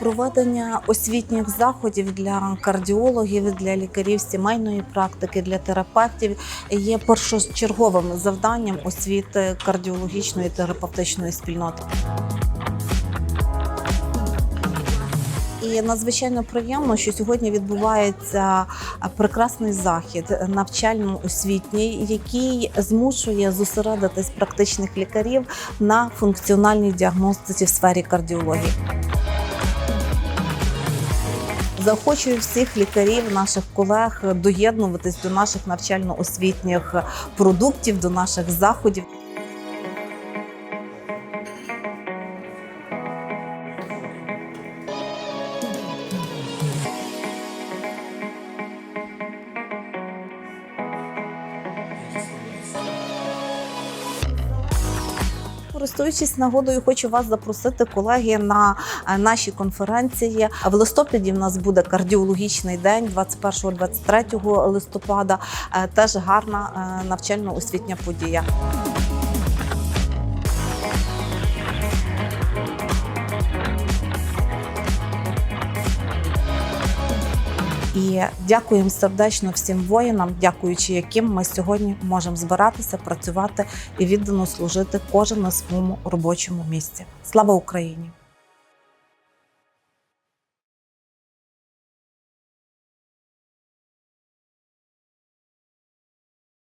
Проведення освітніх заходів для кардіологів, для лікарів сімейної практики, для терапевтів є першочерговим завданням освіти кардіологічної терапевтичної спільноти. І надзвичайно приємно, що сьогодні відбувається прекрасний захід навчально-освітній, який змушує зосередитись практичних лікарів на функціональній діагностиці в сфері кардіології. Заохочую всіх лікарів, наших колег доєднуватись до наших навчально-освітніх продуктів, до наших заходів. Користуючись нагодою, хочу вас запросити, колеги, на е, наші конференції. В листопаді в нас буде кардіологічний день, 21-23 листопада. Е, Теж гарна е, навчально-освітня подія. І дякуємо сердечно всім воїнам, дякуючи яким ми сьогодні можемо збиратися, працювати і віддано служити кожен на своєму робочому місці. Слава Україні!